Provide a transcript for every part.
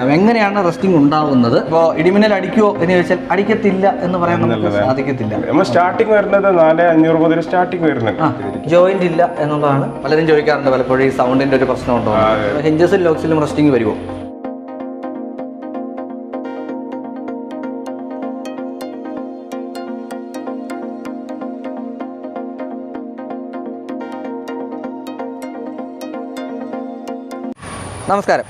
എങ്ങനെയാണ് റെസ്റ്റിംഗ് ഉണ്ടാവുന്നത്? ഇപ്പോ ഇടിമിന്നൽ അടിക്കുമോ എന്ന് ചോദിച്ചാൽ അടിക്കത്തില്ല എന്ന് പറയാൻ നമുക്ക്. സാധിക്കത്തില്ല. നമ്മൾ സ്റ്റാർട്ടിങ് വരുന്നത് നാല് അഞ്ഞൂറ് മുതൽ സ്റ്റാർട്ടിംഗ് വരുന്നത് ജോയിന്റ് ഇല്ല എന്നുള്ളതാണ്. പലരും ചോദിക്കാറുണ്ട് പലപ്പോഴും ഈ സൗണ്ടിന്റെ ഒരു പ്രശ്നം ഉണ്ടോ ഹിഞ്ചസിലും ലോക്സിലും റെസ്റ്റിംഗ് വരുമോ നമസ്കാരം.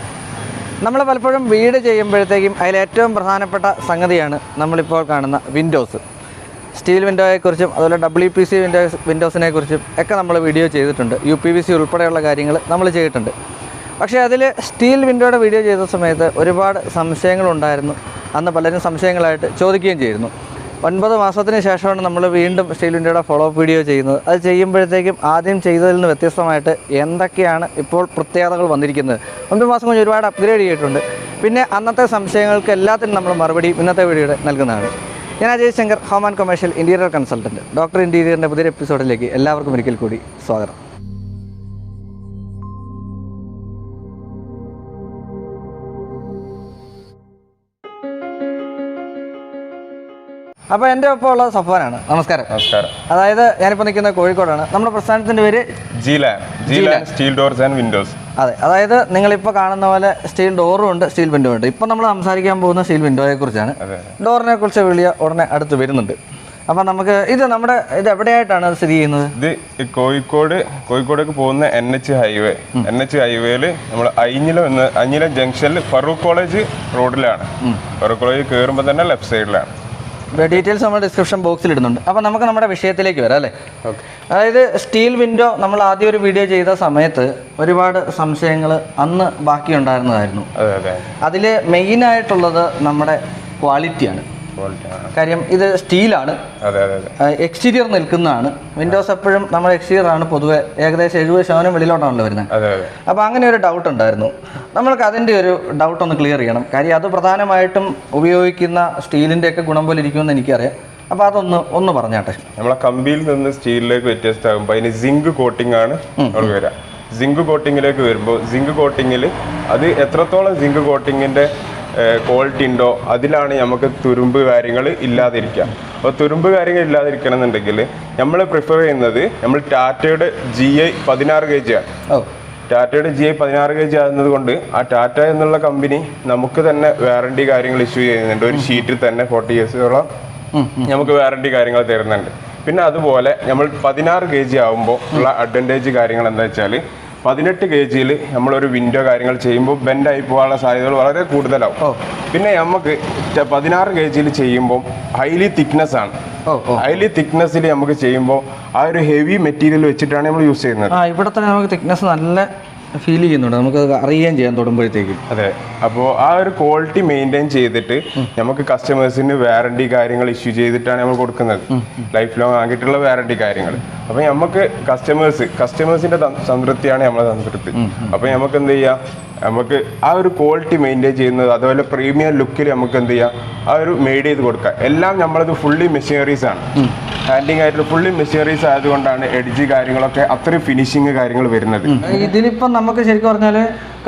നമ്മൾ പലപ്പോഴും വീട് ചെയ്യുമ്പോഴത്തേക്കും അതിൽ ഏറ്റവും പ്രധാനപ്പെട്ട സംഗതിയാണ് നമ്മളിപ്പോൾ കാണുന്ന വിൻഡോസ് സ്റ്റീൽ വിൻഡോയെക്കുറിച്ചും അതുപോലെ ഡബ്ല്യു പി സി വിൻഡോസ് വിൻഡോസിനെ കുറിച്ചും ഒക്കെ നമ്മൾ വീഡിയോ ചെയ്തിട്ടുണ്ട്. യു പി വി സി ഉൾപ്പെടെയുള്ള കാര്യങ്ങൾ നമ്മൾ ചെയ്തിട്ടുണ്ട്. പക്ഷേ അതിൽ സ്റ്റീൽ വിൻഡോയുടെ വീഡിയോ ചെയ്ത സമയത്ത് ഒരുപാട് സംശയങ്ങളുണ്ടായിരുന്നു അന്ന് പലരും സംശയങ്ങളായിട്ട് ചോദിക്കുകയും ചെയ്തിരുന്നു. ഒൻപത് മാസത്തിന് ശേഷമാണ് നമ്മൾ വീണ്ടും സ്റ്റീൽ ഇന്ത്യയുടെ ഫോളോ അപ്പ് വീഡിയോ ചെയ്യുന്നത്. അത് ചെയ്യുമ്പോഴത്തേക്കും ആദ്യം ചെയ്തതിൽ നിന്ന് വ്യത്യസ്തമായിട്ട് എന്തൊക്കെയാണ് ഇപ്പോൾ പ്രത്യേകതകൾ വന്നിരിക്കുന്നത്. ഒൻപത് മാസം കഴിഞ്ഞ് ഒരുപാട് അപ്ഗ്രേഡ് ചെയ്തിട്ടുണ്ട്. പിന്നെ അന്നത്തെ സംശയങ്ങൾക്ക് എല്ലാത്തിനും നമ്മൾ മറുപടി ഇന്നത്തെ വീഡിയോയുടെ നൽകുന്നതാണ്. ഞാൻ Ajay Shankar home and commercial interior consultant doctor ഇന്റീരിയറിന്റെ പുതിയൊരു എപ്പിസോഡിലേക്ക് എല്ലാവർക്കും ഒരിക്കൽ കൂടി സ്വാഗതം. അപ്പോൾ എന്റെ ഒപ്പം ഉള്ളത് സഫാനാണ് നമസ്കാരം. നമസ്കാരം. അതായത് ഞാനിപ്പോൾ നിൽക്കുന്ന കോഴിക്കോടാണ്. നമ്മുടെ പ്രസ്ഥാനത്തിന്റെ പേര് സ്റ്റീൽ ഡോർസ് ആൻഡ് വിൻഡോസ് അതെ അതായത് നിങ്ങൾ നിങ്ങളിപ്പോൾ കാണുന്ന പോലെ സ്റ്റീൽ ഡോറും ഉണ്ട് സ്റ്റീൽ വിൻഡോ ഉണ്ട്. ഇപ്പം നമ്മൾ സംസാരിക്കാൻ പോകുന്ന സ്റ്റീൽ വിൻഡോയെ കുറിച്ചാണ്. ഡോറിനെ കുറിച്ച് വിളിയ ഉടനെ അടുത്ത് വരുന്നുണ്ട്. അപ്പം നമുക്ക് ഇത് നമ്മുടെ ഇത് എവിടെയായിട്ടാണ് സ്ഥിതി ചെയ്യുന്നത്? ഇത് കോഴിക്കോട് കോഴിക്കോടേക്ക് പോകുന്ന N H highway. N H ഹൈവേയിൽ നമ്മൾ അയിഞ്ഞിലം എന്ന് അഞ്ഞിലം ജംഗ്ഷനിൽ ഫറൂഖ് കോളേജ് റോഡിലാണ്. ഫറൂഖ് കോളേജ് കയറുമ്പോൾ തന്നെ ലെഫ്റ്റ് സൈഡിലാണ്. ഡീറ്റെയിൽസ് നമ്മൾ ഡിസ്ക്രിപ്ഷൻ ബോക്സിൽ ഇടുന്നുണ്ട്. അപ്പോൾ നമുക്ക് നമ്മുടെ വിഷയത്തിലേക്ക് വരാം അല്ലേ? അതായത് സ്റ്റീൽ വിൻഡോ നമ്മൾ ആദ്യം ഒരു വീഡിയോ ചെയ്ത സമയത്ത് ഒരുപാട് സംശയങ്ങൾ അന്ന് ബാക്കിയുണ്ടായിരുന്നതായിരുന്നു അതെ അതെ. അതിൽ മെയിനായിട്ടുള്ളത് നമ്മുടെ ക്വാളിറ്റിയാണ് കാര്യം ഇത് സ്റ്റീലാണ്. എക്സ്റ്റീരിയർ നിൽക്കുന്നതാണ്. വിൻഡോസ് എപ്പോഴും നമ്മൾ എക്സ്റ്റീരിയർ ആണ് പൊതുവെ ഏകദേശം എഴുപത് ശതമാനം വെളിയിലോട്ടാണല്ലോ വരുന്നത്. അപ്പോൾ അങ്ങനെ ഒരു ഡൗട്ട് ഉണ്ടായിരുന്നു. നമ്മൾക്ക് അതിന്റെ ഒരു ഡൗട്ട് ഒന്ന് ക്ലിയർ ചെയ്യണം. കാര്യം അത് പ്രധാനമായിട്ടും ഉപയോഗിക്കുന്ന സ്റ്റീലിന്റെ ഒക്കെ ഗുണം പോലെ ഇരിക്കുമെന്ന് എനിക്കറിയാം. അപ്പൊ അതൊന്ന് ഒന്ന് പറഞ്ഞാട്ടെ. നമ്മളെ കമ്പിയിൽ നിന്ന് സ്റ്റീലിലേക്ക് വ്യത്യസ്തമാകുമ്പോൾ അതിന് സിങ്ക് കോട്ടിംഗ് ആണ് നമുക്ക് സിങ്ക് കോട്ടിങ്ങിലേക്ക് വരുമ്പോൾ സിങ്ക് കോട്ടിങ്ങിൽ അത് എത്രത്തോളം സിങ്ക് കോട്ടിങ്ങിന്റെ ക്വാളിറ്റി ഉണ്ടോ അതിലാണ് നമുക്ക് തുരുമ്പ് കാര്യങ്ങൾ ഇല്ലാതിരിക്കുക. അപ്പോൾ തുരുമ്പ് കാര്യങ്ങൾ ഇല്ലാതിരിക്കണം എന്നുണ്ടെങ്കിൽ നമ്മൾ പ്രിഫർ ചെയ്യുന്നത് നമ്മൾ ടാറ്റയുടെ ജി ഐ പതിനാറ് കെ ജി ആണ് ടാറ്റയുടെ ജി ഐ പതിനാറ് കെ ജി ആകുന്നത് കൊണ്ട് ആ ടാറ്റ എന്നുള്ള കമ്പനി നമുക്ക് തന്നെ വാറണ്ടി കാര്യങ്ങൾ ഇഷ്യൂ ചെയ്യുന്നുണ്ട്. ഒരു ഷീറ്റിൽ തന്നെ ഫോർട്ടി ഇയേഴ്സോളം നമുക്ക് വാറണ്ടി കാര്യങ്ങൾ തരുന്നുണ്ട്. പിന്നെ അതുപോലെ നമ്മൾ പതിനാറ് കെ ജി ആകുമ്പോൾ ഉള്ള അഡ്വാന്റേജ് കാര്യങ്ങൾ എന്താ വെച്ചാൽ പതിനെട്ട് കെ ജിയിൽ നമ്മളൊരു വിൻഡോ കാര്യങ്ങൾ ചെയ്യുമ്പോൾ ബെൻഡായി പോകാനുള്ള സാധ്യതകൾ വളരെ കൂടുതലാവും. പിന്നെ നമുക്ക് പതിനാറ് കെ ജിയിൽ ചെയ്യുമ്പോൾ ഹൈലി തിക്നെസ് ആണ്. ഹൈലി തിക്നെസ്സിൽ നമുക്ക് ചെയ്യുമ്പോൾ ആ ഒരു ഹെവി മെറ്റീരിയൽ വെച്ചിട്ടാണ് നമ്മൾ യൂസ് ചെയ്യുന്നത്. ഇവിടെ തന്നെ നമുക്ക് തിക്നെസ് നല്ല ഫീൽ ചെയ്യുന്നുണ്ട്. നമുക്ക് അറിയാൻ ചെയ്യാൻ തുടങ്ങുമ്പോഴത്തേക്കും അതെ. അപ്പോൾ ആ ഒരു ക്വാളിറ്റി മെയിന്റെയിൻ ചെയ്തിട്ട് നമുക്ക് കസ്റ്റമേഴ്സിന് വാറണ്ടി കാര്യങ്ങൾ ഇഷ്യൂ ചെയ്തിട്ടാണ് നമ്മൾ കൊടുക്കുന്നത്. ലൈഫ് ലോങ് ആക്കിയിട്ടുള്ള വാറണ്ടി കാര്യങ്ങൾ. അപ്പോൾ നമുക്ക് കസ്റ്റമേഴ്സ് കസ്റ്റമേഴ്സിന്റെ സംതൃപ്തിയാണ് നമ്മളെ സംതൃപ്തി. അപ്പോൾ നമുക്ക് എന്ത് ചെയ്യാം? നമുക്ക് ആ ഒരു ക്വാളിറ്റി മെയിന്റെയിൻ ചെയ്യുന്നത് അതുപോലെ പ്രീമിയം ലുക്കിൽ നമുക്ക് എന്ത് ചെയ്യാം? ആ ഒരു മെയ്ഡ് ചെയ്ത് കൊടുക്കാം. എല്ലാം നമ്മളത് ഫുള്ളി മെഷീനറീസ് ആണ്. ഹാൻഡിങ് ആയിട്ട് ഫുള്ളി മെഷീനറീസ് ആയതുകൊണ്ടാണ് എഡ്ജ് കാര്യങ്ങളൊക്കെ അത്രയും ഫിനിഷിങ് കാര്യങ്ങൾ വരുന്നത്. ഇതിലിപ്പം നമുക്ക് ശരിക്കും പറഞ്ഞാൽ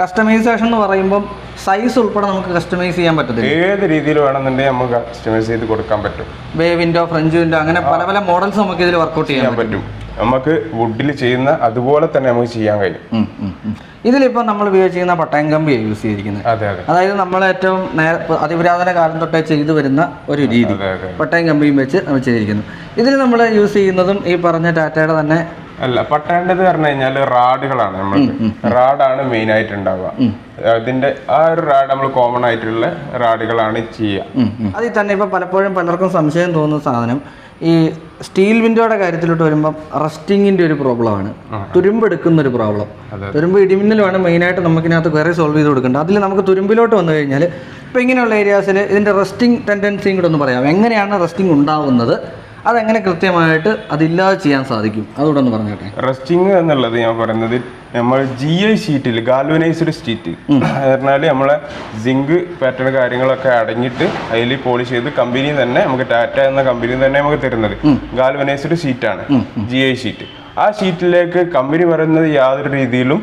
കസ്റ്റമൈസേഷൻ എന്ന് പറയുമ്പോൾ സൈസ് ഉൾപ്പെടെ നമുക്ക് കസ്റ്റമൈസ് ചെയ്യാൻ പറ്റത്തില്ല. ഏത് രീതിയിൽ വേണമെന്നുണ്ടെങ്കിൽ നമുക്ക് കസ്റ്റമൈസ് ചെയ്ത് കൊടുക്കാൻ പറ്റും. വേ വിൻഡോ ഫ്രഞ്ച് വിൻഡോ അങ്ങനെ പല പല മോഡൽസ് നമുക്ക് ഇതിൽ വർക്കൗട്ട് ചെയ്യാൻ ചെയ്യാൻ പറ്റും. നമുക്ക് വുഡിൽ ചെയ്യുന്ന അതുപോലെ തന്നെ നമുക്ക് ചെയ്യാൻ കഴിയും. ഇതിലിപ്പോ. ഇതിലിപ്പോൾ നമ്മൾ ഉപയോഗിച്ചിരിക്കുന്ന പട്ടയം കമ്പിയാണ് യൂസ് ചെയ്തിരിക്കുന്നത് അതെ അതെ. അതായത് നമ്മൾ ഏറ്റവും അതിപുരാതന കാലം തൊട്ടേ ചെയ്തു വരുന്ന ഒരു രീതി. പട്ടയം കമ്പിയും വെച്ച് നമ്മൾ ചെയ്തിരിക്കുന്നു. ഇതിൽ നമ്മൾ യൂസ് ചെയ്യുന്നതും ഈ പറഞ്ഞ ടാറ്റയുടെ തന്നെ അല്ല പട്ടേണ്ടത് പറഞ്ഞു കഴിഞ്ഞാൽ റാഡുകളാണ് നമ്മൾ റാഡാണ് മെയിൻ ആയിട്ട് ഉണ്ടാവുക അതിന്റെ ആ ഒരു റാഡ് നമ്മൾ കോമൺ ആയിട്ടുള്ള റാഡുകളാണ് ചെയ്യുക. അതിൽ തന്നെ ഇപ്പൊ പലപ്പോഴും പലർക്കും സംശയം തോന്നുന്ന സാധനം ഈ സ്റ്റീൽ വിൻഡോയുടെ കാര്യത്തിലോട്ട് വരുമ്പം റസ്റ്റിങ്ങിന്റെ ഒരു പ്രോബ്ലം പ്രോബ്ലമാണ് തുരുമ്പെടുക്കുന്ന ഒരു പ്രോബ്ലം. തുരുമ്പ് ഇടിമിന്നലുമാണ് മെയിനായിട്ട് നമുക്കിനകത്ത് വേറെ സോൾവ് ചെയ്ത് കൊടുക്കേണ്ടത് അതിൽ നമുക്ക് തുരുമ്പിലോട്ട് വന്നു കഴിഞ്ഞാൽ ഇപ്പം ഇങ്ങനെയുള്ള ഏരിയാസിൽ ഇതിന്റെ റസ്റ്റിംഗ് ടെൻഡൻസിയും കൂടെ ഒന്ന് പറയാം. എങ്ങനെയാണ് റസ്റ്റിംഗ് ഉണ്ടാവുന്നത്? അതെങ്ങനെ കൃത്യമായിട്ട് അതില്ലാതെ ചെയ്യാൻ സാധിക്കും? അതുകൂടെ ഒന്ന് പറഞ്ഞോട്ടെ. റെസ്റ്റിങ് എന്നുള്ളത് ഞാൻ പറയുന്നത് നമ്മൾ ജി ഐ ഷീറ്റിൽ ഗാൽവനൈസ്ഡ് ഷീറ്റ് പറഞ്ഞാൽ നമ്മളെ സിങ്ക് പാറ്റേൺ കാര്യങ്ങളൊക്കെ അടങ്ങിയിട്ട് അതിൽ പോളിഷ് ചെയ്ത് കമ്പനി തന്നെ നമുക്ക് ടാറ്റ എന്ന കമ്പനി തന്നെ നമുക്ക് തരുന്നത്. ഗാൽവനൈസ്ഡ് ഷീറ്റാണ് ജി ഐ ഷീറ്റ് ആ ഷീറ്റിലേക്ക് കമ്പനി പറയുന്നത് യാതൊരു രീതിയിലും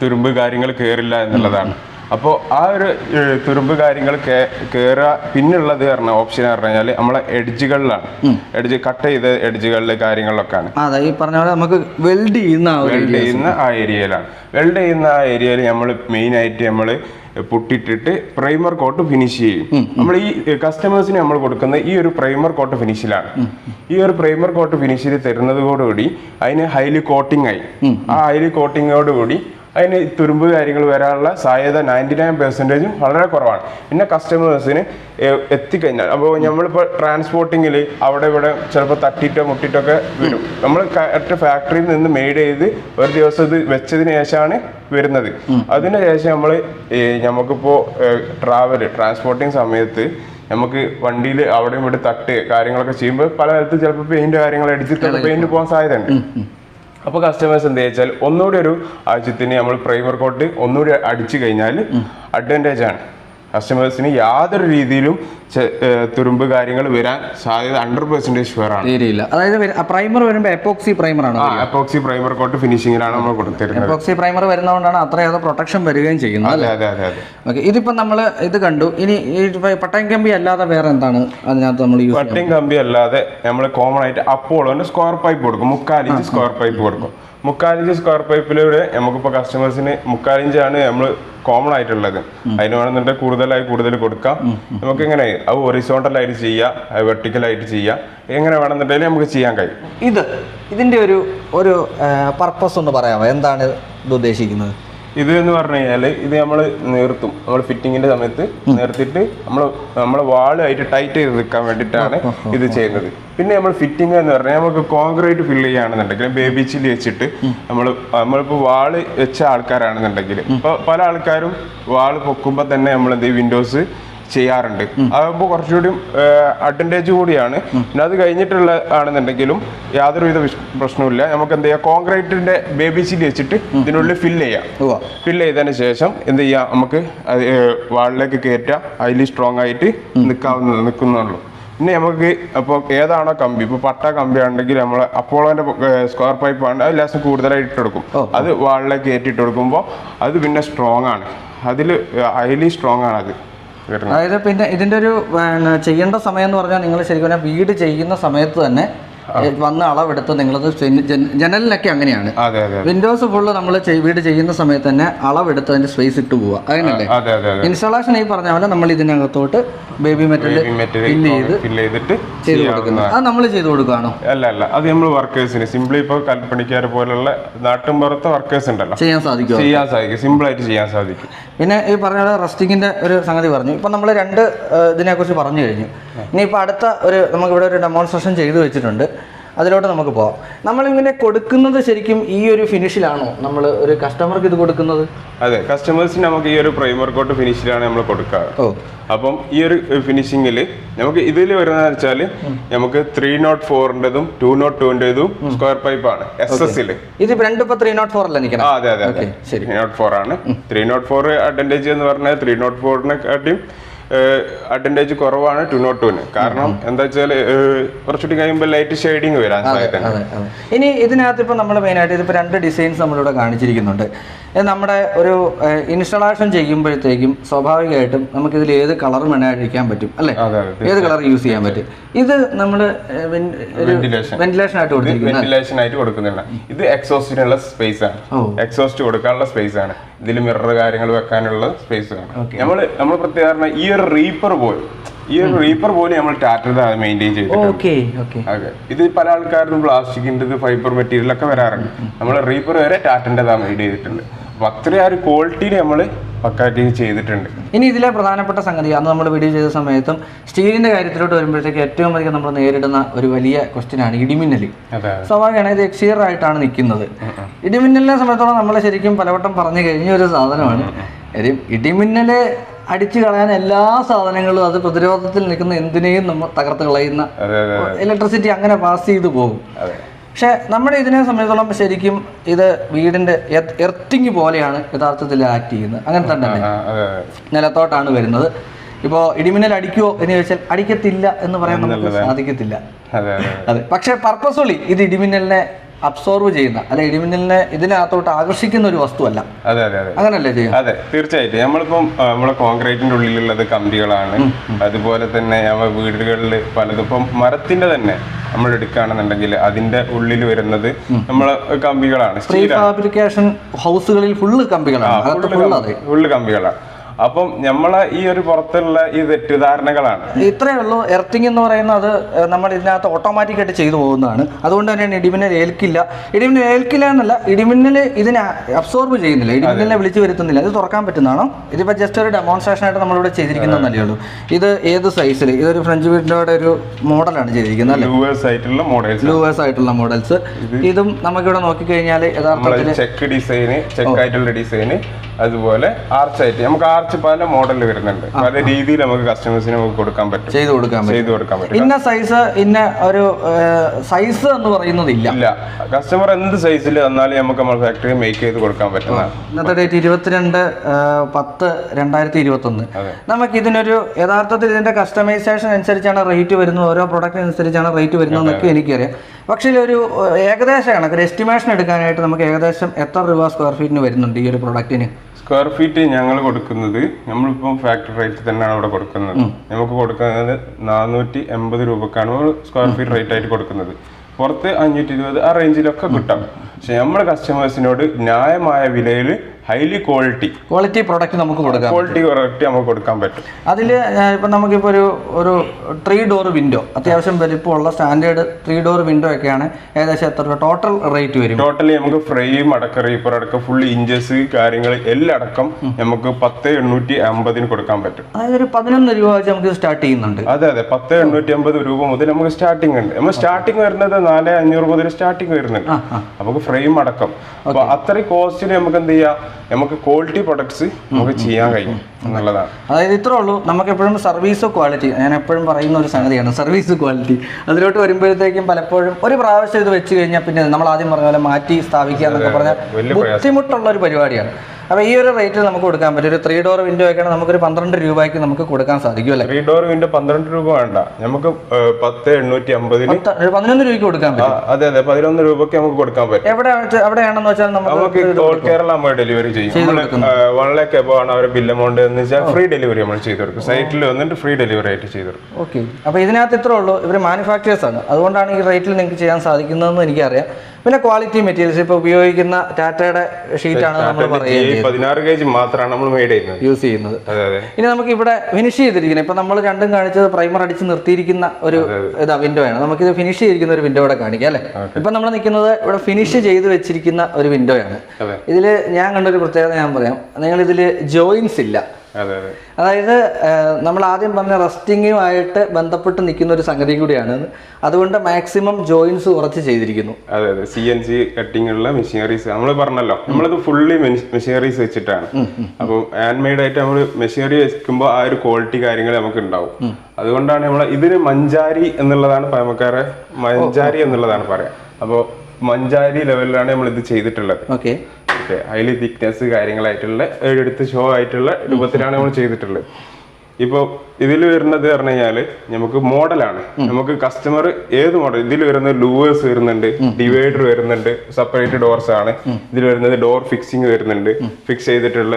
തുരുമ്പ് കാര്യങ്ങൾ കയറില്ല എന്നുള്ളതാണ്. അപ്പോൾ ആ ഒരു തുരുമ്പ് കാര്യങ്ങൾ കയറുക പിന്നുള്ളത് പറഞ്ഞ ഓപ്ഷൻ പറഞ്ഞു കഴിഞ്ഞാൽ നമ്മളെ എഡ്ജുകളിലാണ് എഡ്ജ് കട്ട് ചെയ്ത എഡ്ജുകളിൽ കാര്യങ്ങളിലൊക്കെയാണ്. അതെ ഈ പറഞ്ഞ പോലെ നമുക്ക് വെൽഡ് ചെയ്യുന്ന വെൽഡ് ചെയ്യുന്ന ആ ഏരിയയിലാണ് വെൽഡ് ചെയ്യുന്ന ആ ഏരിയയിൽ നമ്മൾ മെയിൻ ആയിട്ട് നമ്മൾ പൊട്ടിട്ടിട്ട് പ്രൈമർ കോട്ട് ഫിനിഷ് ചെയ്യും. നമ്മൾ ഈ കസ്റ്റമേഴ്സിന് നമ്മൾ കൊടുക്കുന്ന ഈ ഒരു പ്രൈമർ കോട്ട് ഫിനിഷിലാണ് ഈ ഒരു പ്രൈമർ കോട്ട് ഫിനിഷിൽ തരുന്നതോടുകൂടി അതിന് ഹൈലി കോട്ടിംഗ് ആയി. ആ ഹൈലി കോട്ടിങ്ങോടുകൂടി അതിന് തുരുമ്പ് കാര്യങ്ങൾ വരാനുള്ള സാധ്യത നയന്റി നയൻ പെർസെന്റേജും വളരെ കുറവാണ്. പിന്നെ കസ്റ്റമേഴ്സിന് എത്തിക്കഴിഞ്ഞാൽ അപ്പോൾ നമ്മളിപ്പോൾ ട്രാൻസ്പോർട്ടിങ്ങിൽ അവിടെ ഇവിടെ ചിലപ്പോൾ തട്ടിയിട്ടോ മുട്ടിയിട്ടോ ഒക്കെ വരും. നമ്മൾ കറക്റ്റ് ഫാക്ടറിയിൽ നിന്ന് മെയ്ഡ് ചെയ്ത് ഒരു ദിവസം ഇത് വെച്ചതിന് ശേഷമാണ് വരുന്നത്. അതിന് ശേഷം നമ്മൾ നമുക്കിപ്പോൾ ട്രാവൽ ട്രാൻസ്പോർട്ടിങ് സമയത്ത് നമുക്ക് വണ്ടിയിൽ അവിടെയും ഇവിടെ തട്ട് കാര്യങ്ങളൊക്കെ ചെയ്യുമ്പോൾ പല തരത്തിൽ ചിലപ്പോൾ പെയിന്റ് കാര്യങ്ങൾ അടിച്ചിട്ട് പെയിന്റ് പോകാൻ സാധ്യതയുണ്ട്. അപ്പോൾ കസ്റ്റമേഴ്സ് എന്താ വെച്ചാൽ ഒന്നുകൂടി ഒരു ആവശ്യത്തിന് നമ്മൾ പ്രൈമർ കോട്ട് ഒന്നുകൂടി അടിച്ചു കഴിഞ്ഞാൽ അഡ്വാന്റേജ് ആണ്. കസ്റ്റമേഴ്സിന് യാതൊരു രീതിയിലും തുരുമ്പ് കാര്യങ്ങൾ വരാൻ സാധ്യത ഹൺഡ്രഡ് പെർസെന്റേജ് ഷുവർ ആണ്. അതായത് പ്രൈമർ വരുമ്പോൾ എപ്പോക്സി പ്രൈമർ ആണ് എപ്പോക്സി പ്രൈമർ കോട്ട് ഫിനിഷിങ്ങിലാണ് നമ്മൾ കൊടുത്തിരുന്നത്. എപ്പോക്സി പ്രൈമർ വരുന്നതുകൊണ്ടാണ് അത്രയേറെ പ്രൊട്ടക്ഷൻ വരികയും ചെയ്യുന്നത് അതെ അതെ അതെ ഓക്കെ ഇതിപ്പോൾ നമ്മൾ ഇത് കണ്ടു. ഇനി പട്ടയം കമ്പി അല്ലാതെ വേറെ എന്താണ് അതിനകത്ത് നമ്മൾ പട്ടയം പട്ടിയും കമ്പി അല്ലാതെ നമ്മൾ കോമൺ ആയിട്ട് അപ്പോളോന്റെ സ്ക്വയർ പൈപ്പ് കൊടുക്കും. മുക്കാലിഞ്ച് സ്ക്വയർ പൈപ്പ് കൊടുക്കും. മുക്കാലിഞ്ച് സ്ക്വയർ പൈപ്പിലൂടെ നമുക്കിപ്പോൾ കസ്റ്റമേഴ്സിന് മുക്കാലിഞ്ചാണ് നമ്മൾ കോമൺ ആയിട്ടുള്ളത്. അതിന് വേണമെന്നുണ്ടെങ്കിൽ കൂടുതലായി കൂടുതൽ കൊടുക്കാം. നമുക്ക് എങ്ങനെ അത് ഒറിസോണ്ടൽ ആയിട്ട് ചെയ്യാം വെർട്ടിക്കൽ ആയിട്ട് ചെയ്യാം. എങ്ങനെ വേണമെന്നുണ്ടെങ്കിൽ നമുക്ക് ചെയ്യാൻ കഴിയും. ഇത് ഇതിന്റെ ഒരു ഒരു പർപ്പസ് ഒന്ന് പറയാമോ? എന്താണ് ഇത് ഉദ്ദേശിക്കുന്നത്? ഇത് എന്ന് പറഞ്ഞു കഴിഞ്ഞാൽ ഇത് നമ്മൾ നിർത്തും. നമ്മൾ ഫിറ്റിങ്ങിന്റെ സമയത്ത് നിർത്തിയിട്ട് നമ്മൾ നമ്മളെ വാളുമായിട്ട് ടൈറ്റ് ചെയ്ത് നിൽക്കാൻ വേണ്ടിയിട്ടാണ് ഇത് ചെയ്യുന്നത്. പിന്നെ നമ്മൾ ഫിറ്റിംഗ് എന്ന് പറഞ്ഞാൽ നമുക്ക് കോൺക്രീറ്റ് ഫില്ല് ചെയ്യുകയാണെന്നുണ്ടെങ്കിൽ ബേബി ചില്ലി വെച്ചിട്ട് നമ്മൾ നമ്മളിപ്പോൾ വാൾ വെച്ച ആൾക്കാരാണെന്നുണ്ടെങ്കിൽ ഇപ്പോൾ പല ആൾക്കാരും വാൾ പൊക്കുമ്പോൾ തന്നെ നമ്മൾ എന്ത് വിൻഡോസ് ചെയ്യാറുണ്ട്. അതാകുമ്പോൾ കുറച്ചുകൂടി അഡ്വാന്റേജ് കൂടിയാണ്. പിന്നെ അത് കഴിഞ്ഞിട്ടുള്ള ആണെന്നുണ്ടെങ്കിലും യാതൊരുവിധ പ്രശ്നവുമില്ല. നമുക്ക് എന്ത് ചെയ്യാം? കോൺക്രീറ്റിന്റെ ബേബി സീൽ വെച്ചിട്ട് ഇതിനുള്ളിൽ ഫില്ല് ചെയ്യാം. ഫില്ല് ചെയ്തതിന് ശേഷം എന്ത് ചെയ്യാം? നമുക്ക് വാളിലേക്ക് കയറ്റാം. അതിൽ സ്ട്രോങ് ആയിട്ട് നിൽക്കാവുന്ന നിൽക്കുന്നുള്ളൂ പിന്നെ നമുക്ക് അപ്പോൾ ഏതാണോ കമ്പി ഇപ്പോൾ പട്ട കമ്പി ആണെങ്കിൽ നമ്മൾ അപ്പോളോന്റെ സ്ക്വയർ പൈപ്പ് ആണ്. അത് ലാസ്റ്റ് കൂടുതലായിട്ട് ഇട്ട് കൊടുക്കും. അത് വാളിലേക്ക് കയറ്റിയിട്ട് കൊടുക്കുമ്പോൾ അത് പിന്നെ സ്ട്രോങ് ആണ്. അതിൽ ഹൈലി സ്ട്രോങ് ആണ് അത് അതായത് പിന്നെ ഇതിന്റെ ഒരു ചെയ്യേണ്ട സമയം എന്ന് പറഞ്ഞാൽ നിങ്ങൾ ശരിക്കും വീട് ചെയ്യുന്ന സമയത്ത് തന്നെ വന്ന് അളവെടുത്ത് നിങ്ങളത് ജന- ജന- ജനലിലൊക്കെ അങ്ങനെയാണ്. വിൻഡോസ് ഫുള്ള് നമ്മൾ വീട് ചെയ്യുന്ന സമയത്ത് തന്നെ അളവെടുത്ത് അതിന്റെ സ്പേസ് ഇട്ട് പോവുക അങ്ങനല്ലേ ഇൻസ്റ്റാളേഷൻ ഈ പറഞ്ഞ പോലെ നമ്മൾ ഇതിനകത്തോട്ട് ബേബി മെറ്റീരിയൽ ഫില്ല് ചെയ്ത് ചെയ്തിട്ട് ചെയ്ത് കൊടുക്കുന്നത് അത് നമ്മൾ ചെയ്ത് കൊടുക്കുകയാണോ? അല്ല അല്ല. അത് നമ്മൾ വർക്കേഴ്സിന് സിംപ്ലി ഇപ്പോൾ കൽപ്പണിക്കാർ പോലുള്ള നാട്ടിൻപുറത്തെ വർക്കേഴ്സ് ഉണ്ടല്ലോ. ചെയ്യാൻ സാധിക്കും ചെയ്യാൻ സാധിക്കും. സിമ്പിൾ ആയിട്ട് ചെയ്യാൻ സാധിക്കും. പിന്നെ ഈ പറഞ്ഞ റസ്റ്റിങ്ങിന്റെ ഒരു സംഗതി പറഞ്ഞു. ഇപ്പൊ നമ്മൾ രണ്ട് ഇതിനെ ഇതിനെക്കുറിച്ച് പറഞ്ഞു കഴിഞ്ഞു. ഇനിയിപ്പോൾ അടുത്ത ഒരു നമുക്കിവിടെ ഒരു ഡെമോൺസ്ട്രേഷൻ ചെയ്തു വെച്ചിട്ടുണ്ട്. അതിലോട്ട് നമുക്ക് പോവാം. നമ്മളിങ്ങനെ കൊടുക്കുന്നത് ശരിക്കും ഈ ഒരു ഫിനിഷിലാണോ നമ്മൾ ഒരു കസ്റ്റമർക്ക് ഇത് കൊടുക്കുന്നത്? അതെ കസ്റ്റമേഴ്സിന് നമുക്ക് ഈ ഒരു പ്രൈമർ കോട്ട് ഫിനിഷിലാണ് നമ്മൾ കൊടുക്കാറ്. അപ്പം ഈ ഒരു ഫിനിഷിങ്ങിൽ നമുക്ക് ഇതിൽ വരുന്നത് വെച്ചാൽ നമുക്ക് ത്രീ നോട്ട് ഫോറിന്റെതും ടു നോട്ട് ടുവിന്റെതും സ്ക്വയർ പൈപ്പ് ആണ് എസ് എസ് ഇത് രണ്ട് ഇപ്പോൾ ത്രീ നോട്ട് ഫോർ അല്ല അതെ അതെ അതെ. ശരി. ത്രീ നോട്ട് ഫോർ ആണ്. ത്രീ നോട്ട് ഫോർ അഡ്വാന്റേജ് എന്ന് പറഞ്ഞാൽ ത്രീ നോട്ട് ഫോറിനെ കാട്ടിയും അഡ്വാന്റേജ് കുറവാണ് ടു നോട്ട് ടുവിന് കാരണം എന്താ വെച്ചാൽ കുറച്ചുകൂടി കഴിയുമ്പോൾ ലൈറ്റ് ഷെയ്ഡിങ് വരാൻ ഇനി ഇതിനകത്ത് ഇപ്പോൾ നമ്മൾ മെയിനായിട്ട് ഇതിപ്പോൾ രണ്ട് ഡിസൈൻസ് നമ്മളിവിടെ കാണിച്ചിരിക്കുന്നുണ്ട്. നമ്മുടെ ഒരു ഇൻസ്റ്റളേഷൻ ചെയ്യുമ്പോഴത്തേക്കും സ്വാഭാവികമായിട്ടും നമുക്കിതിൽ ഏത് കളർ വേണമായിരിക്കാൻ പറ്റും അല്ലേ? ഏത് കളർ യൂസ് ചെയ്യാൻ പറ്റും. ഇത് നമ്മൾ വെന്റിലേഷൻ ആയിട്ട് വെന്റിലേഷൻ ആയിട്ട് കൊടുക്കുന്നില്ല. ഇത് എക്സോസ്റ്റിനുള്ള സ്പേസ് ആണ്. എക്സോസ്റ്റ് കൊടുക്കാനുള്ള സ്പേസ് ആണ്. ഇതിൽ മിറർ കാര്യങ്ങൾ വെക്കാനുള്ള സ്പേസ് ആണ്. നമ്മൾ നമ്മൾ പ്രത്യേകം ഈ ഒരു റീപ്പർ പോലും ഈ ഒരു റീപ്പർ പോലും നമ്മൾ ടാറ്റയുടെ മെയിന്റെയിൻ ചെയ്തിട്ടുണ്ട്. ഇത് പല ആൾക്കാരും പ്ലാസ്റ്റിക്കിന്റെ ഫൈബർ മെറ്റീരിയൽ ഒക്കെ വരാറുണ്ട്. നമ്മൾ റീപ്പർ വരെ ടാറ്റന്റെതാണ് മെയ്ഡ് ചെയ്തിട്ടുണ്ട്. അപ്പൊ അത്രയും ആ ഒരു ക്വാളിറ്റിയിൽ നമ്മൾ പക്കാക്കി ചെയ്തിട്ടുണ്ട്. ഇനി ഇതിലെ പ്രധാനപ്പെട്ട സംഗതി അന്ന് നമ്മൾ വീഡിയോ ചെയ്ത സമയത്തും സ്റ്റീലിന്റെ കാര്യത്തിലോട്ട് വരുമ്പോഴത്തേക്ക് ഏറ്റവും അധികം നമ്മൾ നേരിടുന്ന ഒരു വലിയ ക്വസ്റ്റ്യൻ ആണ് ഇടിമിന്നൽ സ്വാഭാവികമാണ് ഇത് എക്സിയർ ആയിട്ടാണ് നിൽക്കുന്നത്. ഇടിമിന്നലിനെ സംബന്ധിച്ചോളം നമ്മൾ ശരിക്കും പലവട്ടം പറഞ്ഞു കഴിഞ്ഞ ഒരു സാധനമാണ്. ഇടിമിന്നൽ അടിച്ചു കളയാൻ എല്ലാ സാധനങ്ങളും അത് പ്രതിരോധത്തിൽ നിൽക്കുന്ന എന്തിനേയും നമ്മൾ തകർത്ത് കളയുന്ന ഇലക്ട്രിസിറ്റി അങ്ങനെ പാസ് ചെയ്തു പോകും. പക്ഷെ നമ്മുടെ ഇതിനെ സംബന്ധിച്ചോളം ശരിക്കും ഇത് വീടിന്റെ എർത്തിങ് പോലെയാണ് യഥാർത്ഥത്തിൽ ആക്ട് ചെയ്യുന്നത്. അങ്ങനെ തന്നെ. നിലത്തോട്ടാണ് വരുന്നത്. ഇപ്പോ ഇടിമിന്നൽ അടിക്കുമോ എന്ന് ചോദിച്ചാൽ അടിക്കത്തില്ല എന്ന് പറയാൻ നമുക്ക് സാധിക്കത്തില്ല. അതെ പക്ഷേ പക്ഷെ പർപ്പസ്ഫുള്ളി ഇത് ഇടിമിന്നലിനെ അബ്സോർവ് ചെയ്യുന്ന അല്ലെ ഇടിമിന്നലിനെ ഇതിനകത്തോട്ട് ആകർഷിക്കുന്ന ഒരു വസ്തുവല്ല. അതെ അതെ അതെ. അങ്ങനല്ലേ ചെയ്യും അതെ തീർച്ചയായിട്ടും. നമ്മളിപ്പം നമ്മളെ കോൺക്രീറ്റിന്റെ ഉള്ളിലുള്ളത് കമ്പികളാണ്. അതുപോലെ തന്നെ നമ്മൾ വീടുകളിൽ പലതും ഇപ്പം മരത്തിന്റെ തന്നെ നമ്മൾ എടുക്കുകയാണെന്നുണ്ടെങ്കിൽ അതിന്റെ ഉള്ളിൽ വരുന്നത് നമ്മളെ കമ്പികളാണ്. ഫാബ്രിക്കേഷൻ ഹൗസുകളിൽ ഫുള്ള് കമ്പികളാണ്. ഫുള്ള് കമ്പികളാണ്. അപ്പം നമ്മളെ ഈ ഒരു പുറത്തുള്ള ഈ തെറ്റിദ്ധാരണകളാണ്. ഇത്രയേ ഉള്ളൂ. എർത്തിങ് എന്ന് പറയുന്നത് നമ്മൾ ഇതിനകത്ത് ഓട്ടോമാറ്റിക് ആയിട്ട് ചെയ്തു പോകുന്നതാണ്. അതുകൊണ്ട് തന്നെ ഇടിമിന്നൽ ഏൽക്കില്ല. ഇടിമിന്നൽ ഏൽക്കില്ല എന്നല്ല ഇടിമിന്നൽ ഇതിനെ അബ്സോർബ് ചെയ്യുന്നില്ല. ഇടിമിന്നലിനെ വിളിച്ചു വരുത്തുന്നില്ല. ഇത് തുറക്കാൻ പറ്റുന്നതാണോ? ഇതിപ്പോൾ ജസ്റ്റ് ഒരു ഡെമോൺസ്ട്രേഷൻ ആയിട്ട് നമ്മളിവിടെ ചെയ്തിരിക്കുന്നതല്ലേ ഉള്ളൂ. ഇത് ഏത് സൈസിൽ ഇതൊരു ഫ്രഞ്ച് വീടിന്റെ ഒരു മോഡലാണ് ചെയ്തിരിക്കുന്നത് ആയിട്ടുള്ള മോഡൽസ് ലൂവേഴ്സ് ആയിട്ടുള്ള മോഡൽസ് ഇതും നമുക്കിവിടെ നോക്കിക്കഴിഞ്ഞാൽ യഥാർത്ഥത്തിൽ ചെക്ക് ഡിസൈന് ചെക്ക് ആയിട്ടുള്ള ഡിസൈന് അതുപോലെ ആർച്ച് ആയിട്ട്. നമുക്ക് ആർച്ച് പല മോഡലിൽ വരുന്നുണ്ട്. പല രീതിയിൽ നമുക്ക് കസ്റ്റമേഴ്സിന് നമുക്ക് കൊടുക്കാൻ പറ്റും. ചെയ്തു കൊടുക്കാൻ പറ്റും. ചെയ്തു കൊടുക്കാൻ പറ്റും. ഇന്ന സൈസ് ഇന്ന ഒരു സൈസ് എന്ന് പറയുന്നത് ഇല്ല. ഇല്ല. കസ്റ്റമർ എന്ത് സൈസിൽ തന്നാലും നമുക്ക് നമ്മുടെ ഫാക്ടറി മേക്ക് ചെയ്ത് കൊടുക്കാൻ പറ്റുന്നതാണ് ഇന്നത്തെ ഡേറ്റ് ഇരുപത്തിരണ്ട് പത്ത് രണ്ടായിരത്തി ഇരുപത്തൊന്ന്. നമുക്ക് ഇതിനൊരു യഥാർത്ഥത്തിൽ ഇതിന്റെ കസ്റ്റമൈസേഷൻ അനുസരിച്ചാണ് റേറ്റ് വരുന്നത്. ഓരോ പ്രൊഡക്റ്റ് അനുസരിച്ചാണ് റേറ്റ് വരുന്നതെന്നൊക്കെ എനിക്കറിയാം. പക്ഷേ ഒരു ഏകദേശം കണക്ക് ഒരു എസ്റ്റിമേഷൻ എടുക്കാനായിട്ട് നമുക്ക് ഏകദേശം എത്ര രൂപ സ്ക്വയർ ഫീറ്റിന് വരുന്നുണ്ട് ഈ ഒരു പ്രൊഡക്റ്റിന് സ്ക്വയർ ഫീറ്റ് ഞങ്ങൾ കൊടുക്കുന്നത് നമ്മളിപ്പം ഫാക്ടറി റേറ്റ് തന്നെയാണ് ഇവിടെ കൊടുക്കുന്നത്. നമുക്ക് കൊടുക്കുന്നത് നാനൂറ്റി എൺപത് രൂപക്കാണ് ഒരു സ്ക്വയർ ഫീറ്റ് റേറ്റ് ആയിട്ട് കൊടുക്കുന്നത്. പുറത്ത് അഞ്ഞൂറ്റി ഇരുപത് ആ റേഞ്ചിലൊക്കെ കിട്ടാം. പക്ഷെ നമ്മുടെ കസ്റ്റമേഴ്സിനോട് ന്യായമായ വിലയിൽ ഹൈലി ക്വാളിറ്റി ക്വാളിറ്റി പ്രൊഡക്റ്റ് നമുക്ക് കൊടുക്കാം ക്വാളിറ്റി പ്രോഡക്റ്റ് നമുക്ക് കൊടുക്കാൻ പറ്റും. അതിൽ ഇപ്പം നമുക്കിപ്പോൾ ഒരു ഒരു ത്രീ ഡോർ വിൻഡോ അത്യാവശ്യം വലിപ്പമുള്ള സ്റ്റാൻഡേർഡ് ത്രീ ഡോർ വിൻഡോ ഒക്കെയാണ് ഏകദേശം എത്ര രൂപ? ടോട്ടൽ റേറ്റ് വരും. ടോട്ടലി നമുക്ക് ഫ്രെയിം അടക്കം റീപ്പർ അടക്കം ഫുൾ ഇഞ്ചസ് കാര്യങ്ങൾ എല്ലാം അടക്കം നമുക്ക് പത്ത് എണ്ണൂറ്റി അമ്പതിന് കൊടുക്കാൻ പറ്റും. അതായത് ഒരു പതിനൊന്ന് രൂപ വെച്ച് നമുക്ക് സ്റ്റാർട്ട് ചെയ്യുന്നുണ്ട്. അതെ അതെ. പത്ത് എണ്ണൂറ്റി അമ്പത് രൂപ മുതൽ നമുക്ക് സ്റ്റാർട്ടിംഗ് ഉണ്ട്. നമ്മൾ സ്റ്റാർട്ടിംഗ് വരുന്നത് നാല് അഞ്ഞൂറ് മുതൽ സ്റ്റാർട്ടിംഗ് വരുന്നുണ്ട്. നമുക്ക് ഫ്രെയിം അടക്കം. അപ്പൊ അത്രയും കോസ്റ്റിന് നമുക്ക് എന്ത് ചെയ്യാം? നമുക്ക് ക്വാളിറ്റി പ്രൊഡക്ട്സ് നമുക്ക് ചെയ്യാൻ കഴിയും. എന്നുള്ളതാണ്. അതായത് ഇത്രേ ഉള്ളൂ. നമുക്ക് എപ്പോഴും സർവീസ് ക്വാളിറ്റി ഞാൻ എപ്പോഴും പറയുന്ന ഒരു സംഗതിയാണ്. സർവീസ് ക്വാളിറ്റി അതിലോട്ട് വരുമ്പോഴത്തേക്കും പലപ്പോഴും ഒരു പ്രാവശ്യം ഇത് വെച്ച് കഴിഞ്ഞാൽ പിന്നെ നമ്മൾ ആദ്യം പറഞ്ഞ പോലെ മാറ്റി സ്ഥാപിക്കുക എന്നൊക്കെ പറഞ്ഞാൽ ബുദ്ധിമുട്ടുള്ള ഒരു പരിപാടിയാണ്. അപ്പോൾ ഈ ഒരു റേറ്റിൽ നമുക്ക് കൊടുക്കാൻ പറ്റും. ഒരു ത്രീ ഡോർ വിൻഡോ ഒക്കെയാണ് നമുക്കൊരു പന്ത്രണ്ട് രൂപയ്ക്ക് നമുക്ക് കൊടുക്കാൻ സാധിക്കും അല്ലേ? ത്രീ ഡോർ വിൻഡോ പന്ത്രണ്ട് രൂപ വേണ്ട. നമുക്ക് പത്ത് എണ്ണൂറ്റി അമ്പതിന് പതിനൊന്ന് രൂപയ്ക്ക് കൊടുക്കാൻ പറ്റും. അതെ അതെ പതിനൊന്ന് രൂപയ്ക്ക് നമുക്ക് കൊടുക്കാൻ പറ്റും. എവിടെ എവിടെയാണെന്ന് വെച്ചാൽ നമുക്ക് ഓൾ കേരള നമ്മൾ ഡെലിവറി ചെയ്യും. വൺ ലാക്ക് എബോ ആണ് അവരുടെ ബിൽ എമൗണ്ട് എന്ന് വെച്ചാൽ ഫ്രീ ഡെലിവറി നമ്മൾ ചെയ്തു കൊടുക്കും. സൈറ്റിൽ വന്നിട്ട് ഫ്രീ ഡെലിവറി ആയിട്ട് ചെയ്തു കൊടുക്കും. ഓക്കെ അപ്പോൾ ഇതിനകത്ത് ഇത്രേ ഉള്ളൂ. ഇവർ മാനുഫാക്ചേഴ്സ് ആണ്. അതുകൊണ്ടാണ് ഈ റേറ്റിൽ നിങ്ങൾക്ക് ചെയ്യാൻ സാധിക്കുന്നതെന്ന് എനിക്കറിയാം. പിന്നെ ക്വാളിറ്റി മെറ്റീരിയൽസ് ഇപ്പൊ ഉപയോഗിക്കുന്ന ടാറ്റയുടെ ഷീറ്റാണ് നമ്മൾ പറയുകയും ഈ പതിനാറ് കെ ജി മാത്രമാണ് നമ്മൾ മെയ്ഡ് ചെയ്യുന്നത്. യൂസ് ചെയ്യുന്നത്. ഇനി നമുക്ക് ഇവിടെ ഫിനിഷ് ചെയ്തിരിക്കുന്നത്. ഇപ്പൊ നമ്മൾ രണ്ടും കാണിച്ചത് പ്രൈമർ അടിച്ച് നിർത്തിയിരിക്കുന്ന ഒരു ഇതാ വിൻഡോ ആണ്. നമുക്ക് ഇത് ഫിനിഷ് ചെയ്തിരിക്കുന്ന ഒരു വിൻഡോ ഇവിടെ കാണിക്കാം അല്ലെ? ഇപ്പൊ നമ്മൾ നിൽക്കുന്നത് ഇവിടെ ഫിനിഷ് ചെയ്ത് വെച്ചിരിക്കുന്ന ഒരു വിൻഡോ ആണ്. ഇതിൽ ഇതിൽ ഞാൻ കണ്ടൊരു പ്രത്യേകത ഞാൻ പറയാം. നിങ്ങൾ ഇതിൽ ജോയിൻസ് ഇല്ല. അതായത് നമ്മൾ ആദ്യം പറഞ്ഞ റസ്റ്റിങ്ങുമായിട്ട് ബന്ധപ്പെട്ട് നിൽക്കുന്ന ഒരു സംഗതി കൂടിയാണ്. അതുകൊണ്ട് മാക്സിമം ജോയിൻസ് കുറച്ച് ചെയ്തിരിക്കുന്നു. അതെ അതെ. സി എൻ സി കട്ടിംഗ് ഉള്ള മെഷീനറീസ് നമ്മൾ പറഞ്ഞല്ലോ. നമ്മളത് ഫുള്ളി മെഷീനറീസ് വെച്ചിട്ടാണ്. അപ്പോൾ ഹാൻഡ് മെയ്ഡ് ആയിട്ട് നമ്മൾ മെഷീനറി വെക്കുമ്പോൾ ആ ഒരു ക്വാളിറ്റി കാര്യങ്ങൾ നമുക്ക് ഉണ്ടാവും അതുകൊണ്ടാണ് നമ്മൾ ഇതിന് മഞ്ചാരി എന്നുള്ളതാണ് പഴമക്കാരെ മഞ്ചാരി എന്നുള്ളതാണ് പറയാം. അപ്പോൾ മഞ്ചാരി ലെവലിലാണ് നമ്മൾ ഇത് ചെയ്തിട്ടുള്ളത്. ഓക്കെ. ഓക്കെ അതിൽ തിക്നെസ് കാര്യങ്ങളായിട്ടുള്ള എടുത്ത് ഷോ ആയിട്ടുള്ള രൂപത്തിലാണ് നമ്മൾ ചെയ്തിട്ടുള്ളത്. ഇപ്പോൾ ഇതിൽ വരുന്നത് പറഞ്ഞു കഴിഞ്ഞാൽ നമുക്ക് മോഡലാണ് നമുക്ക് കസ്റ്റമർ ഏത് മോഡൽ ഇതിൽ വരുന്നത് ലൂവേഴ്സ് വരുന്നുണ്ട് ഡിവൈഡർ വരുന്നുണ്ട് സെപ്പറേറ്റ് ഡോർസ് ആണ്. ഇതിൽ വരുന്നത് ഡോർ ഫിക്സിങ് വരുന്നുണ്ട്. ഫിക്സ് ചെയ്തിട്ടുള്ള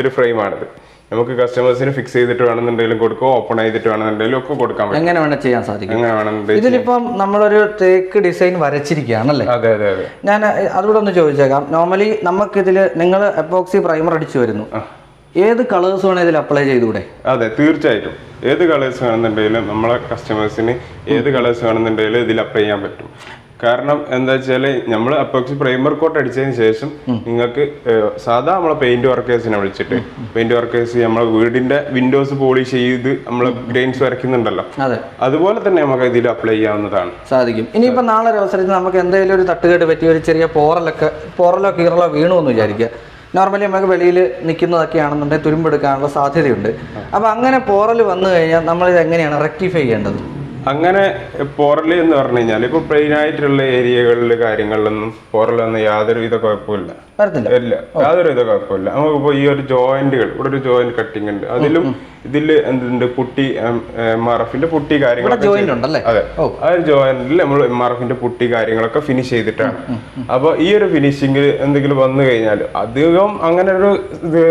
ഒരു ഫ്രെയിമാണിത് നമുക്ക് കസ്റ്റമേഴ്സിന് ഫിക്സ് ചെയ്തിട്ട് വേണമെന്നുണ്ടെങ്കിലും കൊടുക്കും ഓപ്പൺ ചെയ്തിട്ട് വേണമെന്നുണ്ടെങ്കിലും ഒക്കെ കൊടുക്കാൻ പറ്റും. എങ്ങനെ വേണം ചെയ്യാൻ സാധിക്കും. എങ്ങനെ വേണമെന്നുണ്ടെങ്കിൽ ഇതിലിപ്പം നമ്മളൊരു തേക്ക് ഡിസൈൻ വരച്ചിരിക്കുകയാണല്ലേ? അതെ അതെ അതെ. ഞാൻ അതുകൂടെ ഒന്ന് ചോദിച്ചേക്കാം. നോർമലി നമുക്ക് നമുക്കിതിൽ നിങ്ങൾ എപ്പോക്സി പ്രൈമർ അടിച്ചു വരുന്നു. ഏത് കളേഴ്സ് വേണം ഇതിൽ അപ്ലൈ ചെയ്തുകൂടെ? അതെ തീർച്ചയായിട്ടും. ഏത് കളേഴ്സ് വേണമെന്നുണ്ടെങ്കിലും നമ്മളെ കസ്റ്റമേഴ്സിന് ഏത് കളേഴ്സ് വേണമെന്നുണ്ടെങ്കിലും ഇതിൽ അപ്ലൈ ചെയ്യാൻ പറ്റും. കാരണം എന്താ വെച്ചാൽ നമ്മൾ അപ്പോക്സി പ്രൈമർ കോട്ട് അടിച്ചതിന് ശേഷം നിങ്ങൾക്ക് സാധാ നമ്മളെ പെയിന്റ് വർക്കേഴ്സിനെ വിളിച്ചിട്ട് പെയിന്റ് വർക്കേഴ്സ് നമ്മളെ വീടിന്റെ വിൻഡോസ് പോളിഷ് ചെയ്ത് നമ്മൾ ഗ്രെയിൻസ് വരയ്ക്കുന്നുണ്ടല്ലോ. അതെ. അതുപോലെ തന്നെ നമുക്ക് ഇതിൽ അപ്ലൈ ചെയ്യാവുന്നതാണ്. സാധിക്കും. ഇനിയിപ്പോ നാളെ ഒരു അവസരത്തിൽ നമുക്ക് എന്തെങ്കിലും ഒരു തട്ടുകേട് പറ്റിയ ഒരു ചെറിയ പോറലൊക്കെ പോറലോ കീറലോ വീണു എന്ന് വിചാരിക്കുക. നോർമലി നമുക്ക് വെളിയിൽ നിൽക്കുന്നതൊക്കെ ആണെന്നുണ്ടെങ്കിൽ തുരുമ്പെടുക്കാനുള്ള സാധ്യതയുണ്ട്. അപ്പോൾ അങ്ങനെ പോറൽ വന്നു കഴിഞ്ഞാൽ നമ്മൾ ഇത് എങ്ങനെയാണ് റെക്ടിഫൈ ചെയ്യേണ്ടത്? അങ്ങനെ പോറൽ എന്ന് പറഞ്ഞു കഴിഞ്ഞാൽ ഇപ്പൊ പ്ലെയിൻ ആയിട്ടുള്ള ഏരിയകളിൽ കാര്യങ്ങളിലൊന്നും പോറലൊന്നും യാതൊരുവിധ കുഴപ്പമില്ല. ഇല്ല. യാതൊരുവിധ കുഴപ്പമില്ല. നമുക്കിപ്പോ ഈ ഒരു ജോയിന്റുകൾ ഇവിടെ ഒരു ജോയിന്റ് കട്ടിങ് ഉണ്ട്. അതിലും ഇതിൽ എന്തുണ്ട്? പുട്ടി എം ആർ എഫിന്റെ പുട്ടി കാര്യങ്ങളൊക്കെ അതെ. ആ ഒരു ജോയിന്റിൽ നമ്മൾ എം ആർ എഫിന്റെ പുട്ടി കാര്യങ്ങളൊക്കെ ഫിനിഷ് ചെയ്തിട്ടാണ്. അപ്പൊ ഈ ഒരു ഫിനിഷിംഗ് എന്തെങ്കിലും വന്നു കഴിഞ്ഞാൽ അധികം അങ്ങനെ ഒരു ഇത്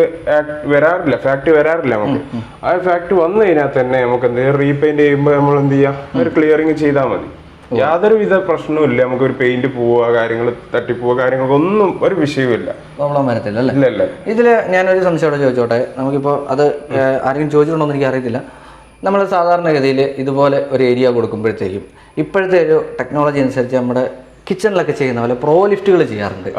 വരാറില്ല. ഫാക്ട് വരാറില്ല നമുക്ക്. ആ ഫാക്ട് വന്നു കഴിഞ്ഞാൽ തന്നെ നമുക്ക് എന്തെങ്കിലും റീപെയിന്റ് ചെയ്യുമ്പോൾ നമ്മൾ എന്ത് ചെയ്യാം? ഒരു ക്ലിയറിങ് ചെയ്താൽ മതി. യാതൊരു വിധ പ്രശ്നവും ഇല്ല നമുക്ക് ഒരു പെയിന്റ് പോവുക കാര്യങ്ങൾ തട്ടിപ്പോവുക കാര്യങ്ങൾക്കൊന്നും ഒരു വിഷയവുമില്ല. പ്രോബ്ലം വരത്തില്ല അല്ലേ ഇല്ല. ഇതിൽ ഇതിൽ ഞാനൊരു സംശയം ചോദിച്ചോട്ടെ? നമുക്കിപ്പോൾ അത് ആരെങ്കിലും ചോദിച്ചിട്ടുണ്ടോ എന്ന് എനിക്ക് അറിയത്തില്ല നമ്മൾ സാധാരണഗതിയിൽ ഇതുപോലെ ഒരു ഏരിയ കൊടുക്കുമ്പോഴത്തേക്കും ഇപ്പോഴത്തെ ഒരു ടെക്നോളജി അനുസരിച്ച് നമ്മുടെ കിച്ചണിലൊക്കെ ചെയ്യുന്ന പോലെ പ്രോ ലിഫ്റ്റുകൾ ചെയ്യാറുണ്ട്.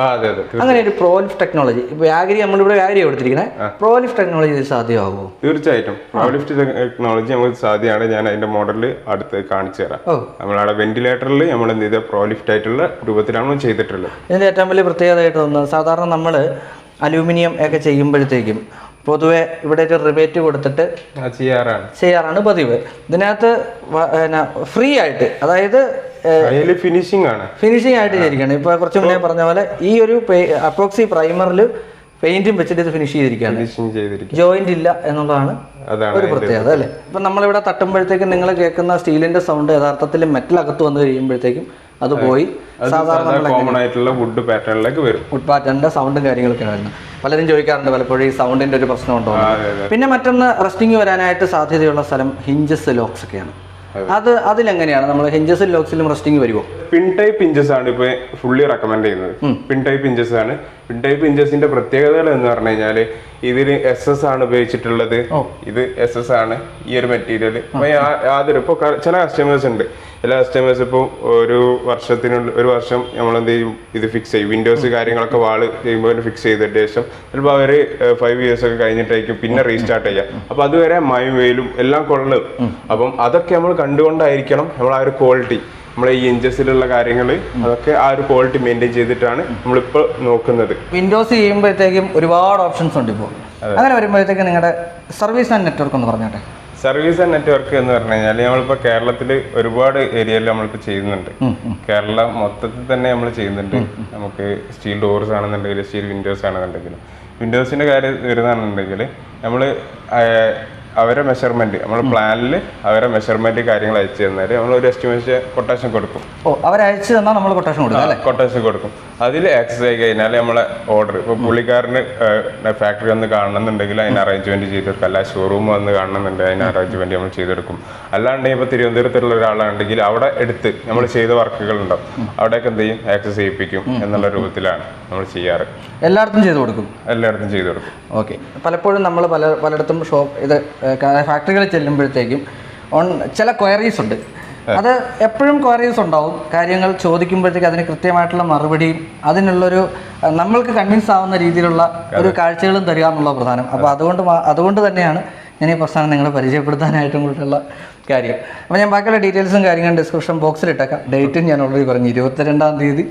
അങ്ങനെ ഒരു പ്രോ ലിഫ്റ്റ് ടെക്നോളജി ഇപ്പൊ ആഗ്രി നമ്മളിവിടെ ആഗ്രി കൊടുത്തിരിക്കുന്നത് പ്രോ ലിഫ്റ്റ് ടെക്നോളജി ഇത് സാധ്യമാകുമോ തീർച്ചയായിട്ടും. പ്രോ ലിഫ്റ്റ് ടെക്നോളജി നമുക്ക് സാധ്യമാണ്. ഞാൻ അതിന്റെ മോഡൽ അടുത്ത് കാണിച്ചു തരാം. നമ്മളവിടെ വെന്റിലേറ്ററിൽ നമ്മൾ എന്ത് ചെയ്ത പ്രോലിഫ്റ്റ് ആയിട്ടുള്ള രൂപത്തിലാണ് ചെയ്തിട്ടുള്ളത്. ഇതിന്റെ ഏറ്റവും വലിയ പ്രത്യേകതയായിട്ട് തോന്നുന്നത് സാധാരണ നമ്മൾ അലൂമിനിയം ഒക്കെ ചെയ്യുമ്പോഴത്തേക്കും പൊതുവെ ഇവിടെ ഒരു റിബേറ്റ് കൊടുത്തിട്ട് ചെയ്യാറാണ്. ചെയ്യാറാണ് പതിവ്. ഇതിനകത്ത് ഫ്രീ ആയിട്ട് അതായത് ഫിനിഷിംഗ് ആണ്. ഫിനിഷിംഗ് ആയിട്ട് ചെയ്തിരിക്കുകയാണ്. ഇപ്പൊ കുറച്ച് മുന്നേ പറഞ്ഞ പോലെ ഈ ഒരു അപ്രോക്സി പ്രൈമറിൽ പെയിന്റും വെച്ചിട്ട് ഇത് ഫിനിഷ് ചെയ്തിരിക്കുകയാണ്. ജോയിന്റ് ഇല്ല എന്നുള്ളതാണ് ഒരു പ്രത്യേകത അല്ലേ? ഇപ്പൊ നമ്മളിവിടെ തട്ടുമ്പോഴത്തേക്കും നിങ്ങൾ കേൾക്കുന്ന സ്റ്റീലിന്റെ സൗണ്ട് യഥാർത്ഥത്തിൽ മെറ്റൽ അകത്ത് വന്നു കഴിയുമ്പോഴത്തേക്കും അത് പോയി. സാധാരണ കോമൺ ആയിട്ടുള്ള വുഡ് പാറ്റേണിലേക്ക് വരും. വുഡ് പാറ്റേണിന്റെ സൗണ്ടും കാര്യങ്ങളൊക്കെയാണ് വരുന്നത് പലരും ചോദിക്കാറുണ്ട് പലപ്പോഴും ഈ സൗണ്ടിന്റെ ഒരു പ്രശ്നം ഉണ്ടോ. പിന്നെ മറ്റൊന്ന് റെസ്റ്റിംഗ് വരാനായിട്ട് സാധ്യതയുള്ള സ്ഥലം ഹിഞ്ചസ് ലോക്സ് ഒക്കെയാണ്. അത്. അതിലെങ്ങനെയാണ്? നമ്മൾ ഹിഞ്ചസിലും ലോക്സിലും റെസ്റ്റിംഗ് വരുമോ പിൻ ടൈപ്പ് ഇഞ്ചസ് ആണ് ഇപ്പൊ ഫുള്ളി റെക്കമെൻഡ് ചെയ്യുന്നത്. പിൻ ടൈപ്പ് ഇഞ്ചസ് ആണ്. പിൻ ടൈപ്പ് ഇഞ്ചസിന്റെ പ്രത്യേകതകൾ എന്ന് പറഞ്ഞു കഴിഞ്ഞാൽ ഇതിന് എസ് എസ് ആണ് ഉപയോഗിച്ചിട്ടുള്ളത്. ഇത് എസ് എസ് ആണ് ഈ ഒരു മെറ്റീരിയൽ യാതൊരു ഇപ്പൊ ചില കസ്റ്റമേഴ്സ് ഉണ്ട്. ചില കസ്റ്റമേഴ്സ് ഇപ്പൊ ഒരു വർഷത്തിനുള്ള ഒരു വർഷം നമ്മൾ എന്ത് ചെയ്യും? ഇത് ഫിക്സ് ചെയ്യും. വിൻഡോസ് കാര്യങ്ങളൊക്കെ വാൾ ചെയ്യുമ്പോൾ ഫിക്സ് ചെയ്തിട്ട് ശേഷം ചിലപ്പോൾ അവർ ഫൈവ് ഇയേഴ്സ് ഒക്കെ കഴിഞ്ഞിട്ടായിരിക്കും പിന്നെ റീസ്റ്റാർട്ട് ചെയ്യുക. അപ്പൊ അതുവരെ മഴയും വെയിലും എല്ലാം കൊള്ളും. അപ്പം അതൊക്കെ നമ്മൾ കണ്ടുകൊണ്ടായിരിക്കണം നമ്മൾ ആ ഒരു ക്വാളിറ്റി നമ്മളെ ഈ ഇഞ്ചസിലുള്ള കാര്യങ്ങൾ അതൊക്കെ ആ ഒരു ക്വാളിറ്റി മെയിന്റെയിൻ ചെയ്തിട്ടാണ് നമ്മളിപ്പോൾ നോക്കുന്നത്. വിൻഡോസ് ചെയ്യുമ്പോഴത്തേക്കും ഒരുപാട് ഓപ്ഷൻസ് ഉണ്ട് ഇപ്പോൾ അങ്ങനെ വരുമ്പോഴത്തേക്കും നിങ്ങളുടെ സർവീസ് ആൻഡ് നെറ്റ്വർക്ക് എന്ന് പറഞ്ഞോട്ടെ? സർവീസ് ആൻഡ് നെറ്റ്വർക്ക് എന്ന് പറഞ്ഞു കഴിഞ്ഞാൽ നമ്മളിപ്പോൾ കേരളത്തിൽ ഒരുപാട് ഏരിയയിൽ നമ്മളിപ്പോൾ ചെയ്യുന്നുണ്ട്. കേരളം മൊത്തത്തിൽ തന്നെ നമ്മൾ ചെയ്യുന്നുണ്ട്. നമുക്ക് സ്റ്റീൽ ഡോർസ് ആണെന്നുണ്ടെങ്കിൽ സ്റ്റീൽ വിൻഡോസ് ആണെന്നുണ്ടെങ്കിലും. വിൻഡോസിന്റെ കാര്യം വരുന്നതാണെന്നുണ്ടെങ്കിൽ നമ്മൾ അവരെ മെഷർമെന്റ് നമ്മൾ പ്ലാനിൽ അവരെ മെഷർമെന്റ് കാര്യങ്ങൾ അയച്ചു തന്നാൽ നമ്മൾ ഒരു എസ്റ്റിമേറ്റ് കൊട്ടേഷൻ കൊടുക്കും. ഓ അവരയച്ചു തന്നാൽ നമ്മൾ കൊട്ടേഷൻ കൊടുക്കും കൊട്ടേഷൻ കൊടുക്കും. അതിൽ ആക്സസ് ആയി കഴിഞ്ഞാൽ നമ്മളെ ഓർഡർ ഇപ്പോൾ പുള്ളിക്കാരന് ഫാക്ടറി ഒന്ന് കാണണമെന്നുണ്ടെങ്കിൽ അതിന് അറേഞ്ച്മെന്റ് ചെയ്ത് കൊടുക്കും. അല്ല ഷോറൂം വന്ന് കാണണമെന്നുണ്ടെങ്കിൽ അതിന് അറേഞ്ച്മെന്റ് നമ്മൾ ചെയ്തെടുക്കും അല്ലാണ്ട് ഇപ്പോൾ തിരുവനന്തപുരത്തുള്ള ഒരാളാണെങ്കിൽ അവിടെ എടുത്ത് നമ്മൾ ചെയ്ത വർക്കുകൾ ഉണ്ടാവും. അവിടെയൊക്കെ എന്ത് ചെയ്യും? ആക്സസ് ചെയ്യിപ്പിക്കും എന്നുള്ള രൂപത്തിലാണ്. നമ്മൾ ചെയ്യാറ്. എല്ലായിടത്തും ചെയ്തു കൊടുക്കും? എല്ലായിടത്തും ചെയ്തു കൊടുക്കും. ഓക്കെ. പലപ്പോഴും നമ്മൾ പല പലയിടത്തും ഷോപ്പ് ഇത് ഫാക്ടറികളിൽ ചെല്ലുമ്പോഴത്തേക്കും ഓൺ ചില ക്വയറീസ് ഉണ്ട്. അത് എപ്പോഴും ക്വയറീസ് ഉണ്ടാവും. കാര്യങ്ങൾ ചോദിക്കുമ്പോഴത്തേക്ക് അതിന് കൃത്യമായിട്ടുള്ള മറുപടിയും അതിനുള്ളൊരു നമ്മൾക്ക് കൺവിൻസ് ആവുന്ന രീതിയിലുള്ള ഒരു കാഴ്ചകളും തരിക എന്നുള്ള പ്രധാനം. അപ്പോൾ അതുകൊണ്ട് അതുകൊണ്ട് തന്നെയാണ് ഞാൻ ഈ പ്രസ്ഥാനം നിങ്ങളെ പരിചയപ്പെടുത്താനായിട്ടും കൂടിയുള്ള കാര്യം. അപ്പോൾ ഞാൻ ബാക്കിയുള്ള ഡീറ്റെയിൽസും കാര്യങ്ങളും ഡിസ്ക്രിപ്ഷൻ ബോക്സിൽ ഇട്ടേക്കാം. ഡേറ്റും ഞാൻ ഓൾറെഡി പറഞ്ഞു. ഇരുപത്തിരണ്ടാം തീയതി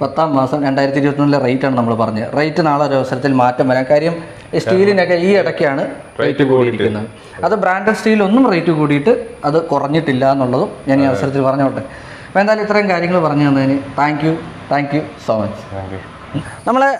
പത്താം മാസം രണ്ടായിരത്തി ഇരുപത്തൊന്നിലെ റേറ്റ് ആണ് നമ്മൾ പറഞ്ഞത്. റേറ്റ് നാളെ ഒരു അവസരത്തിൽ മാറ്റം വരാം. കാര്യം സ്റ്റീലിനൊക്കെ ഈ ഇടയ്ക്കാണ് റേറ്റ് കൂടിയിരിക്കുന്നത്. അത് ബ്രാൻഡഡ് സ്റ്റീൽ ഒന്നും റേറ്റ് കൂടിയിട്ട് അത് കുറഞ്ഞിട്ടില്ല എന്നുള്ളതും ഞാൻ ഈ അവസരത്തിൽ പറഞ്ഞോട്ടെ. അപ്പോൾ എന്തായാലും ഇത്രയും കാര്യങ്ങൾ പറഞ്ഞു തന്നതിന് thank you thank you so much thank you നമ്മളെ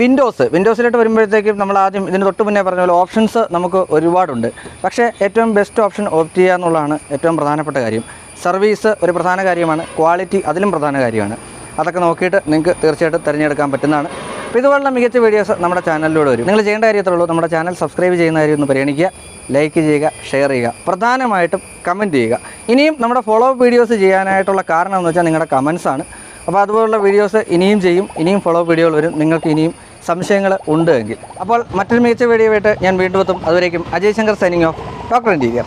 വിൻഡോസ് വിൻഡോസിലോട്ട് വരുമ്പോഴത്തേക്കും നമ്മൾ ആദ്യം ഇതിന് തൊട്ട് മുന്നേ പറഞ്ഞ പോലെ ഓപ്ഷൻസ് നമുക്ക് ഒരുപാടുണ്ട്. പക്ഷേ ഏറ്റവും ബെസ്റ്റ് ഓപ്ഷൻ ഓപ്റ്റ് ചെയ്യുക എന്നുള്ളതാണ് ഏറ്റവും പ്രധാനപ്പെട്ട കാര്യം. സർവീസ് ഒരു പ്രധാന കാര്യമാണ് ക്വാളിറ്റി അതിലും പ്രധാന കാര്യമാണ്. അതൊക്കെ നോക്കിയിട്ട് നിങ്ങൾക്ക് തീർച്ചയായിട്ടും തിരഞ്ഞെടുക്കാൻ പറ്റുന്നതാണ്. അപ്പോൾ ഇതുപോലുള്ള മികച്ച വീഡിയോസ് നമ്മുടെ ചാനലിലൂടെ വരും. നിങ്ങൾ ചെയ്യേണ്ട കാര്യത്തുള്ളൂ നമ്മുടെ ചാനൽ സബ്സ്ക്രൈബ് ചെയ്യുന്ന കാര്യം ഒന്ന് പരിഗണിക്കുക ലൈക്ക് ചെയ്യുക ഷെയർ ചെയ്യുക. പ്രധാനമായിട്ടും കമന്റ് ചെയ്യുക. ഇനിയും നമ്മുടെ ഫോളോ അപ്പ് വീഡിയോസ് ചെയ്യാനായിട്ടുള്ള കാരണം എന്ന് വെച്ചാൽ നിങ്ങളുടെ കമൻസ് ആണ്. അപ്പോൾ അതുപോലുള്ള വീഡിയോസ് ഇനിയും ചെയ്യും. ഇനിയും ഫോളോ അപ്പ് വീഡിയോകൾ വരും. നിങ്ങൾക്ക് ഇനിയും സംശയങ്ങൾ ഉണ്ട് എങ്കിൽ. അപ്പോൾ മറ്റൊരു മികച്ച വീഡിയോ ആയിട്ട് ഞാൻ വീണ്ടും എത്തും. അതുവരേക്കും Ajay Shankar signing off doctor interior